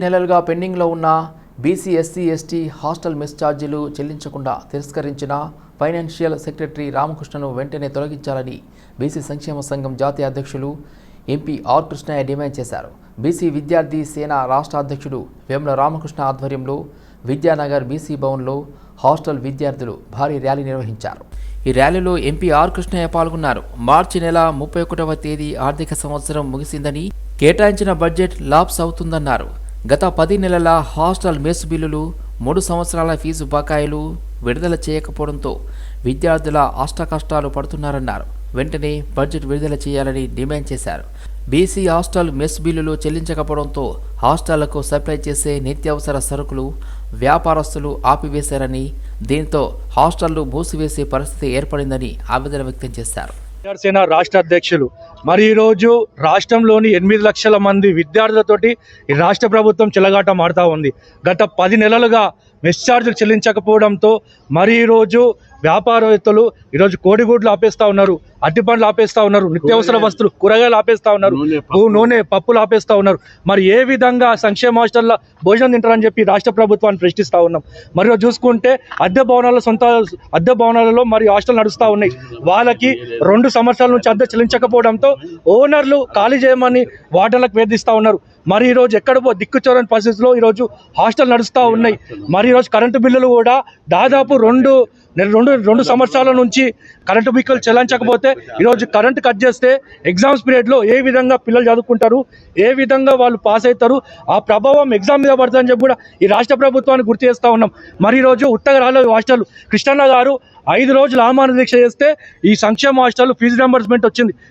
నెలలుగా పెండింగ్లో ఉన్న BC SC ST hostel mess ఛార్జీలు చెల్లించకుండా తిరస్కరించిన ఫైనాన్షియల్ సెక్రటరీ రామకృష్ణను వెంటనే తొలగించాలని బీసీ సంక్షేమ సంఘం జాతీయ అధ్యక్షులు ఎంపీ ఆర్ కృష్ణయ్య డిమాండ్ చేశారు. బీసీ విద్యార్థి సేన రాష్ట్ర అధ్యక్షుడు వేముల రామకృష్ణ ఆధ్వర్యంలో విద్యానగర్ బీసీ భవన్లో హాస్టల్ విద్యార్థులు భారీ ర్యాలీ నిర్వహించారు. ఈ ర్యాలీలో ఎంపీ ఆర్ కృష్ణయ్య పాల్గొన్నారు. మార్చి నెల ముప్పై ఒకటవ తేదీ ఆర్థిక సంవత్సరం ముగిసిందని కేటాయించిన బడ్జెట్ లాప్స్ అవుతుందన్నారు. గత పది నెలల హాస్టల్ మెస్ బిల్లులు మూడు సంవత్సరాల ఫీజు బకాయిలు విడుదల చేయకపోవడంతో విద్యార్థుల అష్టకష్టాలు పడుతున్నారన్నారు. వెంటనే బడ్జెట్ విడుదల చేయాలని డిమాండ్ చేశారు. బీసీ హాస్టల్ మెస్ బిల్లులు చెల్లించకపోవడంతో హాస్టళ్ళకు సప్లై చేసే నిత్యావసర సరుకులు వ్యాపారస్తులు ఆపివేశారని దీంతో హాస్టళ్ళు మూసివేసే పరిస్థితి ఏర్పడిందని ఆవేదన వ్యక్తం చేశారు. రాష్ట్ర అధ్యక్షులు మరి ఈరోజు రాష్ట్రంలోని ఎనిమిది లక్షల మంది విద్యార్థులతోటి ఈ రాష్ట్ర ప్రభుత్వం చెలగాట మారుతా ఉంది. గత పది నెలలుగా మెస్ ఛార్జీలు చెల్లించకపోవడంతో మరి ఈరోజు వ్యాపారవేత్తలు ఈరోజు కోడిగుడ్లు ఆపేస్తా ఉన్నారు అట్టిపండ్లు ఆపేస్తా ఉన్నారు నిత్యావసర వస్తువులు కూరగాయలు ఆపేస్తా ఉన్నారు నూనె పప్పులు. ఆపేస్తా ఉన్నారు. మరి ఏ విధంగా సంక్షేమ హాస్టల్ల భోజనం తింటారని చెప్పి రాష్ట్ర ప్రభుత్వాన్ని ప్రశ్నిస్తా ఉన్నాం. మరి చూసుకుంటే అద్దె భవనాల సొంత అద్దె భవనాలలో మరి హాస్టల్ నడుస్తూ ఉన్నాయి. వాళ్ళకి రెండు సంవత్సరాల నుంచి అద్దె చెల్లించకపోవడంతో ఓనర్లు ఖాళీ చేయమని వాటర్లకు వేధిస్తూ ఉన్నారు. మరి ఈరోజు ఎక్కడ పో దిక్కుచోరని పరిస్థితిలో ఈరోజు హాస్టల్ నడుస్తూ ఉన్నాయి. మరి ఈరోజు కరెంటు బిల్లులు కూడా దాదాపు రెండు రెండు రెండు సంవత్సరాల నుంచి కరెంటు బిల్లులు చెల్లించకపోతే ఈరోజు కరెంటు కట్ చేస్తే ఎగ్జామ్స్ పీరియడ్లో ఏ విధంగా పిల్లలు చదువుకుంటారు ఏ విధంగా వాళ్ళు పాస్ అవుతారు ఆ ప్రభావం ఎగ్జామ్ మీద పడుతుందని చెప్పి కూడా ఈ రాష్ట్ర ప్రభుత్వాన్ని గుర్తు చేస్తూ ఉన్నాం. మరి ఈరోజు ఉత్తగా రాలేదు హాస్టల్. కృష్ణన్న గారు ఐదు రోజులు ఆమాన దీక్ష చేస్తే ఈ సంక్షేమ హాస్టల్ ఫీజు రియంబర్స్మెంట్ వచ్చింది.